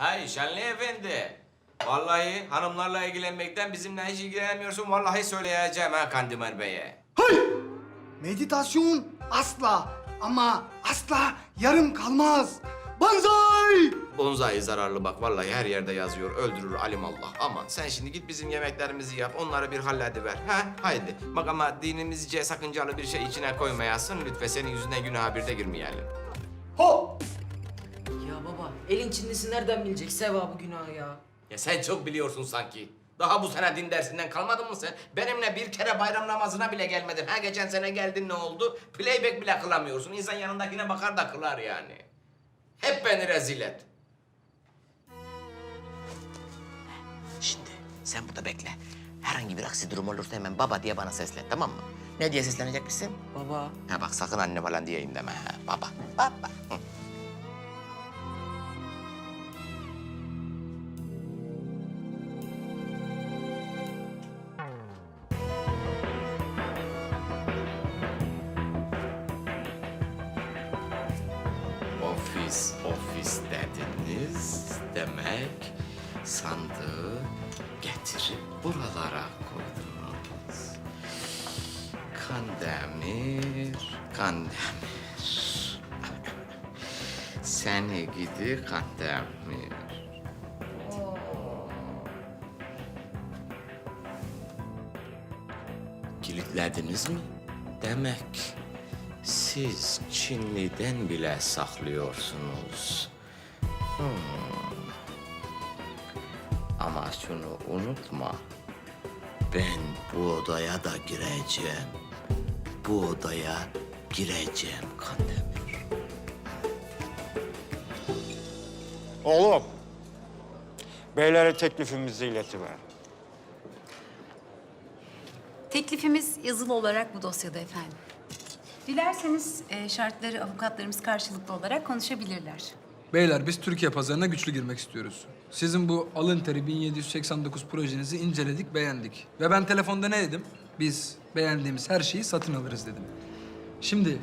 Hay Şenli Efendi. Vallahi hanımlarla ilgilenmekten bizimle hiç ilgilenmiyorsun. Vallahi söyleyeceğim ha Kandemir Bey'e. Meditasyon asla ama asla yarım kalmaz. Banzai! Bonzai zararlı bak vallahi her yerde yazıyor. Öldürür alimallah. Aman sen şimdi git bizim yemeklerimizi yap. Onları bir hallediver. Ha haydi. Bak ama dinimizce sakıncalı bir şey içine koymayasın. Lütfen senin yüzünden günaha bir de girmeyelim. Ho! Baba elin Çinlisi nereden bilecek sevabı günahı ya? Ya sen çok biliyorsun sanki. Daha bu sene din dersinden kalmadın mı sen? Benimle bir kere bayram namazına bile gelmedin. Ha geçen sene geldin ne oldu? Playback bile kılamıyorsun. İnsan yanındakine bakar da kılar yani. Hep beni rezil et. Şimdi sen burada bekle. Herhangi bir aksi durum olursa hemen baba diye bana seslen tamam mı? Ne diye seslenecekmişsin? Baba. Ha bak sakın anne falan diyeyim deme ha. Baba. Baba. Hı. Ofis, ofis dediniz demek sandığı getirip buralara koydunuz. Kandemir, Kandemir. Seni gidi Kandemir. Kilitlediniz mi? Demek siz Çinli'den bile saklıyorsunuz. Hmm. Ama şunu unutma. Ben bu odaya da gireceğim. Bu odaya gireceğim Kandemir. Oğlum, beylere teklifimizi iletiver. Teklifimiz yazılı olarak bu dosyada efendim. Dilerseniz e, şartları avukatlarımız karşılıklı olarak konuşabilirler. Beyler biz Türkiye pazarına güçlü girmek istiyoruz. Sizin bu alın teri 1789 projenizi inceledik, beğendik. Ve ben telefonda ne dedim? Biz beğendiğimiz her şeyi satın alırız dedim. Şimdi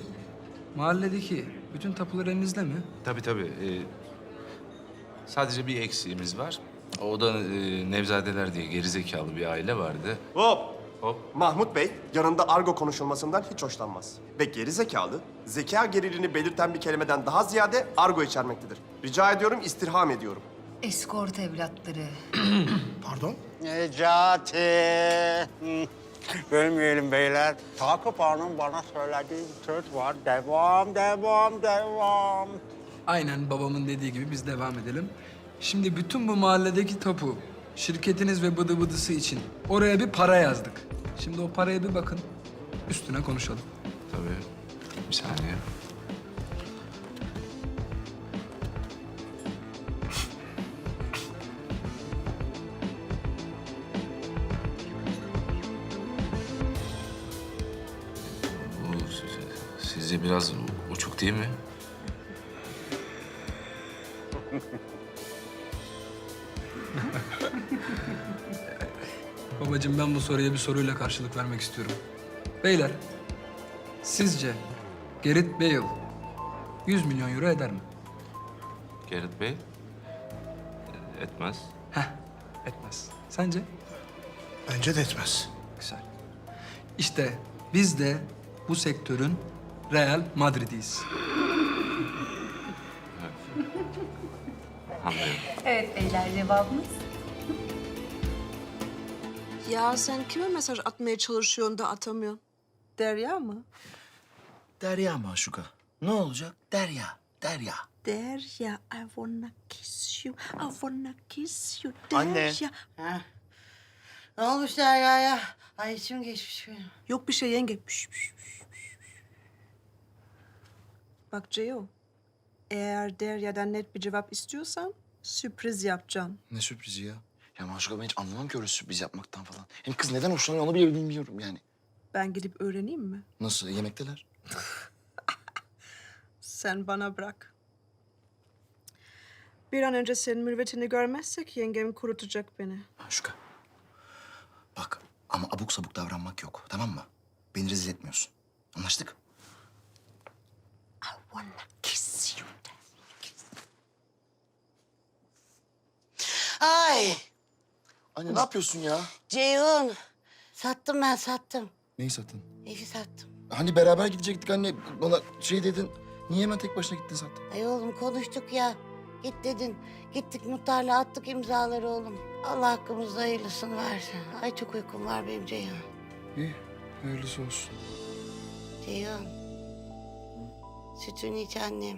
mahalledeki bütün tapular elinizde mi? Tabii tabii. Ee, sadece bir eksiğimiz var. O da e, Nevzadeler diye gerizekalı bir aile vardı. Hop! Hop. Mahmut Bey yanında argo konuşulmasından hiç hoşlanmaz. Ve geri zekalı, zeka geriliğini belirten bir kelimeden daha ziyade argo içermektedir. Rica ediyorum, istirham ediyorum. Eskort evlatları. Pardon? Necati. Bölmeyelim beyler. Takip Hanım bana söylediği bir söz var. Devam, devam, devam. Aynen babamın dediği gibi biz devam edelim. Şimdi bütün bu mahalledeki tapu, şirketiniz ve bıdı bıdısı için oraya bir para yazdık. Şimdi o paraya bir bakın, üstüne konuşalım. Tabii. Bir saniye. Bu siz- sizce biraz uçuk değil mi? Babacığım ben bu soruya bir soruyla karşılık vermek istiyorum. Beyler, sizce Gerrit Bale 100 milyon euro eder mi? Gerrit Bey? Etmez. Heh, etmez. Sence? Bence de etmez. Güzel. İşte biz de bu sektörün Real Madrid'iyiz. Anlıyorum. Evet beyler cevabımız. Ya sen kime mesaj atmaya çalışıyorsun da atamıyorsun? Derya mı? Derya Maşuka. Ne olacak? Derya. Derya. Derya, I wanna kiss you, I wanna kiss you. Anne. Derya. Ne olmuş Derya'ya? Ay içim geçmiş benim. Yok bir şey yenge. Püş, püş, püş, püş, püş. Bak Ceo, eğer Derya'dan net bir cevap istiyorsan sürpriz yapacağım. Ne sürprizi ya? Ya Maşuka ben hiç anlamam ki öyle sürpriz yapmaktan falan. Hem kız neden hoşlanıyor onu bile bilmiyorum yani. Ben gidip öğreneyim mi? Nasıl? Yemekteler. Sen bana bırak. Bir an önce senin mürvetini görmezsek yengem kurutacak beni. Maşuka. Bak ama abuk sabuk davranmak yok tamam mı? Beni rezil etmiyorsun. Anlaştık? I wanna kiss you. Anne ne yapıyorsun ya? Ceyhun. Sattım ben sattım. Neyi satın? Evi sattım. Hani beraber gidecektik anne. Bana şey dedin. Niye hemen tek başına gittin sattın? Ay oğlum konuştuk ya. Git dedin. Gittik muhtarla attık imzaları oğlum. Allah hakkımızda hayırlısını versin. Ay çok uykum var benim Ceyhun. İyi. Hayırlısı olsun. Ceyhun. Sütünü iç annem.